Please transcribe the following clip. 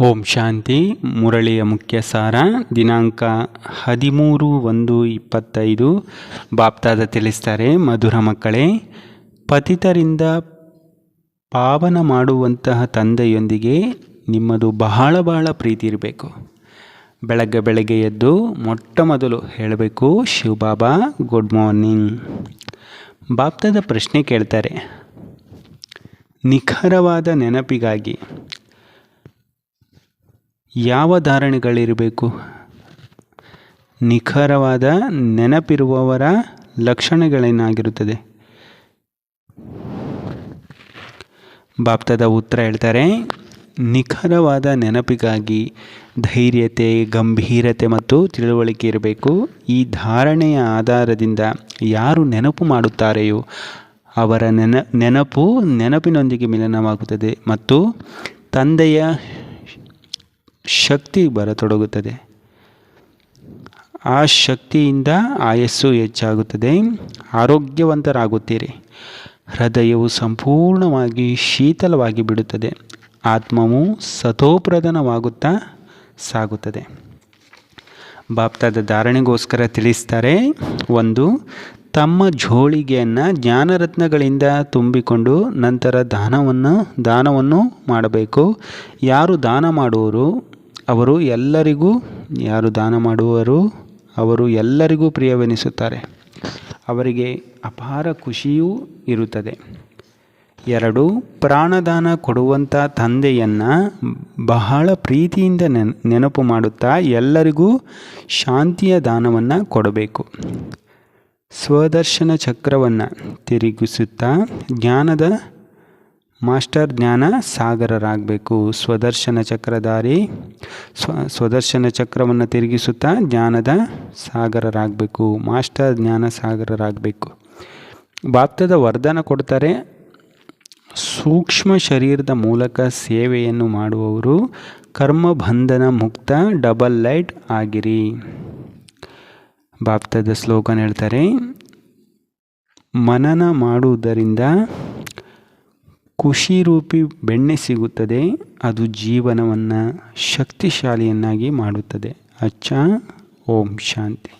ಓಂ ಶಾಂತಿ, ಮುರಳಿಯ ಮುಖ್ಯ ಸಾರ ದಿನಾಂಕ ಹದಿಮೂರು ಒಂದು ಇಪ್ಪತ್ತೈದು. ಬಾಪ್ತಾದ ತಿಳಿಸ್ತಾರೆ, ಮಧುರ ಮಕ್ಕಳೇ, ಪತಿತರಿಂದ ಪಾವನ ಮಾಡುವಂತಹ ತಂದೆಯೊಂದಿಗೆ ನಿಮ್ಮದು ಬಹಳ ಬಹಳ ಪ್ರೀತಿ ಇರಬೇಕು. ಬೆಳಗ್ಗೆ ಬೆಳಗ್ಗೆ ಎದ್ದು ಮೊಟ್ಟ ಮೊದಲು ಹೇಳಬೇಕು, ಶಿವಬಾಬಾ, ಗುಡ್ ಮಾರ್ನಿಂಗ್. ಬಾಪ್ತಾದ ಪ್ರಶ್ನೆ ಕೇಳ್ತಾರೆ, ನಿಖರವಾದ ನೆನಪಿಗಾಗಿ. ಯಾವ ಧಾರಣೆಗಳಿರಬೇಕು? ನಿಖರವಾದ ನೆನಪಿರುವವರ ಲಕ್ಷಣಗಳೇನಾಗಿರುತ್ತದೆ? ಬಾಪ್ತದ ಉತ್ತರ ಹೇಳ್ತಾರೆ, ನಿಖರವಾದ ನೆನಪಿಗಾಗಿ ಧೈರ್ಯತೆ, ಗಂಭೀರತೆ ಮತ್ತು ತಿಳುವಳಿಕೆ ಇರಬೇಕು. ಈ ಧಾರಣೆಯ ಆಧಾರದಿಂದ ಯಾರು ನೆನಪು ಮಾಡುತ್ತಾರೆಯೋ ಅವರ ನೆನ, ನೆನಪು ನೆನಪಿನೊಂದಿಗೆ ಮಿಲನವಾಗುತ್ತದೆ ಮತ್ತು ತಂದೆಯ ಶಕ್ತಿ ಬರತೊಡಗುತ್ತದೆ. ಆ ಶಕ್ತಿಯಿಂದ ಆಯಸ್ಸು ಹೆಚ್ಚಾಗುತ್ತದೆ. ಆರೋಗ್ಯವಂತರಾಗುತ್ತೀರಿ. ಹೃದಯವು ಸಂಪೂರ್ಣವಾಗಿ ಶೀತಲವಾಗಿ ಬಿಡುತ್ತದೆ. ಆತ್ಮವು ಸತೋಪ್ರಧಾನವಾಗುತ್ತಾ ಸಾಗುತ್ತದೆ. ಬಾಪ್ತಾದ ಧಾರಣೆಗೋಸ್ಕರ ತಿಳಿಸ್ತಾರೆ. ಒಂದು, ತಮ್ಮ ಜೋಳಿಗೆಯನ್ನು ಜ್ಞಾನರತ್ನಗಳಿಂದ ತುಂಬಿಕೊಂಡು ನಂತರ ದಾನವನ್ನು ದಾನವನ್ನು ಮಾಡಬೇಕು. ಯಾರು ದಾನ ಮಾಡುವರು ಅವರು ಎಲ್ಲರಿಗೂ, ಯಾರು ದಾನ ಮಾಡುವರು, ಅವರು ಎಲ್ಲರಿಗೂ ಪ್ರಿಯವೆನಿಸುತ್ತಾರೆ. ಅವರಿಗೆ ಅಪಾರ ಖುಷಿಯೂ ಇರುತ್ತದೆ. ಎರಡು, ಪ್ರಾಣದಾನ ಕೊಡುವಂಥ ತಂದೆಯನ್ನು ಬಹಳ ಪ್ರೀತಿಯಿಂದ ನೆನ, ನೆನಪು ಮಾಡುತ್ತಾ ಎಲ್ಲರಿಗೂ ಶಾಂತಿಯ ದಾನವನ್ನು ಕೊಡಬೇಕು. ಸ್ವದರ್ಶನ ಚಕ್ರವನ್ನು ತಿರುಗಿಸುತ್ತಾ ಜ್ಞಾನದ ಮಾಸ್ಟರ್ ಜ್ಞಾನ ಸಾಗರರಾಗಬೇಕು. ಸ್ವದರ್ಶನ ಚಕ್ರಧಾರಿ ಸ್ವ, ಸ್ವದರ್ಶನ ಚಕ್ರವನ್ನು ತಿರುಗಿಸುತ್ತಾ ಜ್ಞಾನದ ಸಾಗರರಾಗಬೇಕು. ಮಾಸ್ಟರ್ ಜ್ಞಾನ ಸಾಗರರಾಗಬೇಕು. ಬಾಪ್ತದ ವರದಾನ ಕೊಡ್ತಾರೆ. ಸೂಕ್ಷ್ಮ ಶರೀರದ ಮೂಲಕ ಸೇವೆಯನ್ನು ಮಾಡುವವರು ಕರ್ಮ ಬಂಧನ ಮುಕ್ತ ಡಬಲ್ ಲೈಟ್ ಆಗಿರಿ. ಬಾಪ್ತದ ಸ್ಲೋಗನ್ ಹೇಳ್ತಾರೆ, ಮನನ ಮಾಡುವುದರಿಂದ ಖುಷಿ ರೂಪಿ ಬೆಣ್ಣೆ ಸಿಗುತ್ತದೆ ಅದು ಜೀವನವನ್ನು ಶಕ್ತಿಶಾಲಿಯನ್ನಾಗಿ ಮಾಡುತ್ತದೆ. ಅಚ್ಚ ಓಂ ಶಾಂತಿ.